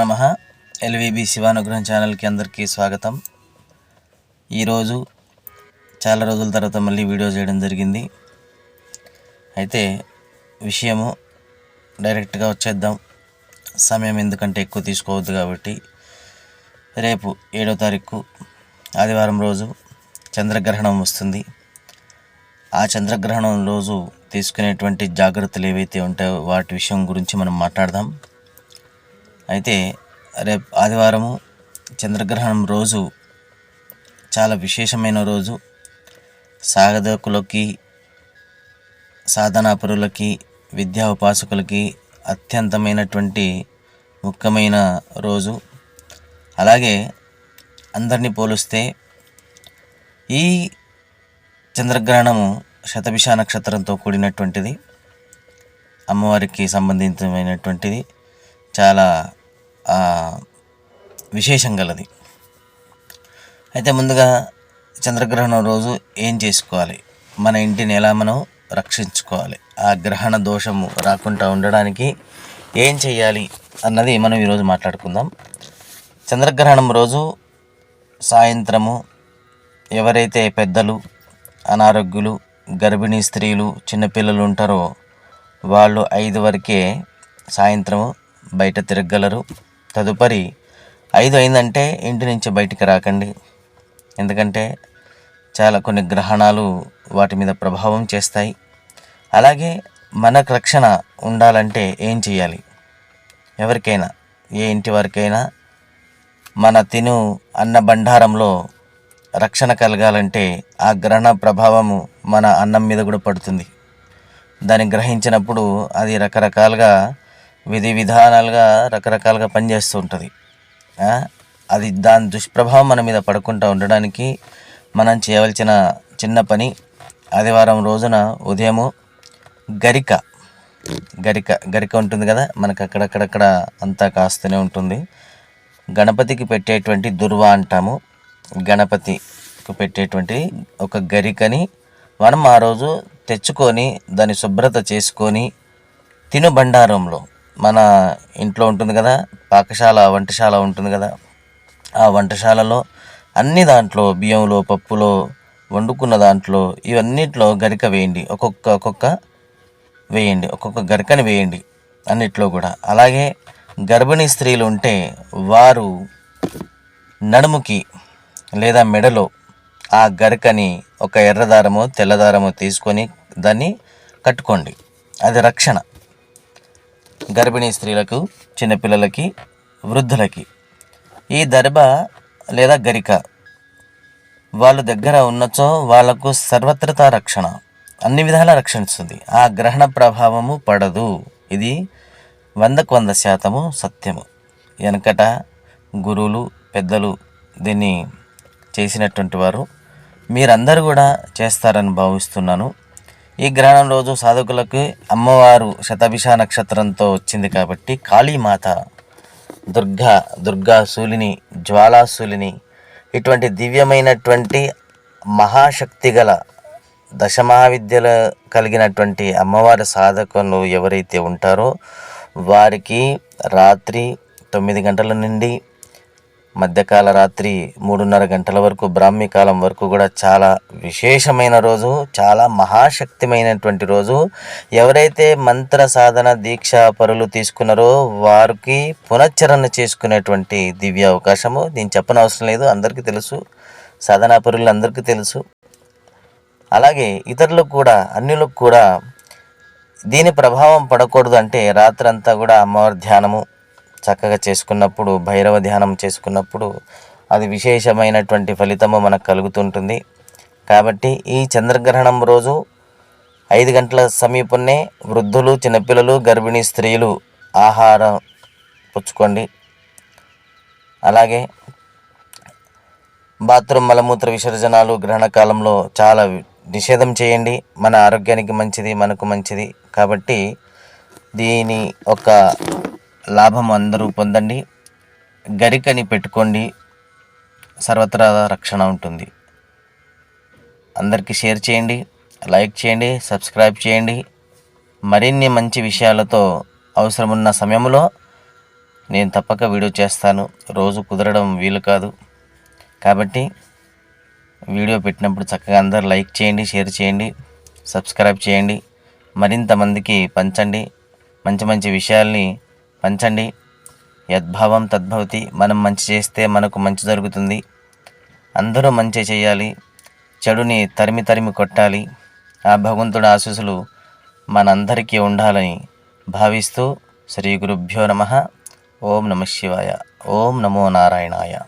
నమ. ఎల్విబి శివానుగ్రహం ఛానల్కి అందరికీ స్వాగతం. ఈరోజు చాలా రోజుల తర్వాత మళ్ళీ వీడియో చేయడం జరిగింది. అయితే విషయము డైరెక్ట్గా వచ్చేద్దాం. సమయం ఎందుకంటే ఎక్కువ తీసుకోవద్దు కాబట్టి. రేపు ఏడో తారీఖు ఆదివారం రోజు చంద్రగ్రహణం వస్తుంది. ఆ చంద్రగ్రహణం రోజు తీసుకునేటువంటి జాగ్రత్తలు ఏవైతే ఉంటాయో వాటి విషయం గురించి మనం మాట్లాడదాం. అయితే రేపు ఆదివారము చంద్రగ్రహణం రోజు చాలా విశేషమైన రోజు. సాధకులకి సాధనాపరులకి విద్యా ఉపాసకులకి అత్యంతమైనటువంటి ముఖ్యమైన రోజు. అలాగే అందరినీ పోలిస్తే ఈ చంద్రగ్రహణము శతభిష నక్షత్రంతో కూడినటువంటిది. అమ్మవారికి సంబంధితమైనటువంటిది చాలా విశేషం గలది. అయితే ముందుగా చంద్రగ్రహణం రోజు ఏం చేసుకోవాలి? మన ఇంటిని ఎలా మనం రక్షించుకోవాలి? ఆ గ్రహణ దోషము రాకుండా ఉండడానికి ఏం చేయాలి అన్నది మనం ఈరోజు మాట్లాడుకుందాం. చంద్రగ్రహణం రోజు సాయంత్రము ఎవరైతే పెద్దలు అనారోగ్యులు గర్భిణీ స్త్రీలు చిన్నపిల్లలు ఉంటారో వాళ్ళు ఐదు వరకే సాయంత్రము బయట తిరగలరు తదుపరి ఐదు అయిందంటే ఇంటి నుంచి బయటికి రాకండి. ఎందుకంటే చాలా కొన్ని గ్రహణాలు వాటి మీద ప్రభావం చేస్తాయి. అలాగే మనకు రక్షణ ఉండాలంటే ఏం చేయాలి? ఎవరికైనా ఏ ఇంటి వారికైనా మన తిను అన్న బండారంలో రక్షణ కలగాలంటే ఆ గ్రహణ ప్రభావము మన అన్నం మీద కూడా పడుతుంది. దాన్ని గ్రహించినప్పుడు అది రకరకాలుగా విధి విధానాలుగా రకరకాలుగా పనిచేస్తూ ఉంటుంది. అది దాని దుష్ప్రభావం మన మీద పడకుండా ఉండడానికి మనం చేయవలసిన చిన్న పని ఆదివారం రోజున ఉదయము గరిక. గరిక గరిక ఉంటుంది కదా? మనకు అక్కడక్కడక్కడ అంతా కాస్తూనే ఉంటుంది. గణపతికి పెట్టేటువంటి దుర్వ అంటాము. గణపతికి పెట్టేటువంటి ఒక గరికని మనం ఆ రోజు తెచ్చుకొని దాన్ని శుభ్రత చేసుకొని తినుబండారంలో మన ఇంట్లో ఉంటుంది కదా పాకశాల వంటశాల ఉంటుంది కదా. ఆ వంటశాలలో అన్ని దాంట్లో బియ్యంలో పప్పులో వండుకున్న దాంట్లో ఇవన్నిట్లో గరిక వేయండి. ఒక్కొక్క ఒక్కొక్క వేయండి. ఒక్కొక్క గరికని వేయండి అన్నిట్లో కూడా. అలాగే గర్భిణీ స్త్రీలు ఉంటే వారు నడుముకి లేదా మెడలో ఆ గరికని ఒక ఎర్రదారమో తెల్లదారమో తీసుకొని దాన్ని కట్టుకోండి. అది రక్షణ. గర్భిణీ స్త్రీలకు చిన్నపిల్లలకి వృద్ధులకి. ఈ దర్భ లేదా గరిక వాళ్ళ దగ్గర ఉన్నచో వాళ్ళకు సర్వత్రత రక్షణ. అన్ని విధాల రక్షిస్తుంది. ఆ గ్రహణ ప్రభావము పడదు. ఇది వందకు వంద శాతము సత్యము. వెనకట గురువులు పెద్దలు దీన్ని చేసినటువంటి వారు. మీరందరూ కూడా చేస్తారని భావిస్తున్నాను. ఈ గ్రహణం రోజు సాధకులకు అమ్మవారు శతభిష నక్షత్రంతో వచ్చింది కాబట్టి కాళీమాత దుర్గా దుర్గా సూలిని జ్వాలాశూలిని ఇటువంటి దివ్యమైనటువంటి మహాశక్తి గల దశమహావిద్యలు కలిగినటువంటి అమ్మవారి సాధకులు ఎవరైతే ఉంటారో వారికి రాత్రి తొమ్మిది గంటల నుండి మధ్యకాల రాత్రి మూడున్నర గంటల వరకు బ్రాహ్మీ కాలం వరకు కూడా చాలా విశేషమైన రోజు చాలా మహాశక్తిమైనటువంటి రోజు. ఎవరైతే మంత్ర సాధన దీక్ష పరులు తీసుకున్నారో వారికి పునశ్చరణ చేసుకునేటువంటి దివ్య అవకాశము. నేను చెప్పనవసరం లేదు అందరికీ తెలుసు. సాధనా పరులు అందరికీ తెలుసు. అలాగే ఇతరులకు కూడా అన్యులకు కూడా దీని ప్రభావం పడకూడదు అంటే రాత్రంతా కూడా అమ్మవారి ధ్యానము చక్కగా చేసుకున్నప్పుడు భైరవ ధ్యానం చేసుకున్నప్పుడు అది విశేషమైనటువంటి ఫలితము మనకు కలుగుతుంటుంది. కాబట్టి ఈ చంద్రగ్రహణం రోజు ఐదు గంటల సమీపమే వృద్ధులు చిన్నపిల్లలు గర్భిణీ స్త్రీలు ఆహారం పుచ్చుకోండి. అలాగే బాత్రూమ్ మలమూత్ర విసర్జనాలు గ్రహణ కాలంలో చాలా నిషేధం చేయండి. మన ఆరోగ్యానికి మంచిది మనకు మంచిది. కాబట్టి దీని ఒక లాభం అందరూ పొందండి. గరికని పెట్టుకోండి. సర్వత్రా రక్షణ ఉంటుంది. అందరికీ షేర్ చేయండి లైక్ చేయండి సబ్స్క్రైబ్ చేయండి. మరిన్ని మంచి విషయాలతో అవసరమున్న సమయంలో నేను తప్పక వీడియో చేస్తాను. రోజు కుదరడం వీలు కాదు. కాబట్టి వీడియో పెట్టినప్పుడు చక్కగా అందరు లైక్ చేయండి షేర్ చేయండి సబ్స్క్రైబ్ చేయండి. మరింత మందికి పంచండి. మంచి మంచి విషయాల్ని పంచండి. యద్భావం తద్భవతి మనం మంచి చేస్తే మనకు మంచి జరుగుతుంది. అందరూ మంచి చేయాలి. చెడుని తరిమి తరిమి కొట్టాలి. ఆ భగవంతుడి ఆశీస్సులు మనందరికీ ఉండాలని భావిస్తూ శ్రీ గురుభ్యో నమ. ఓం నమ శివాయ. ఓం నమో నారాయణాయ.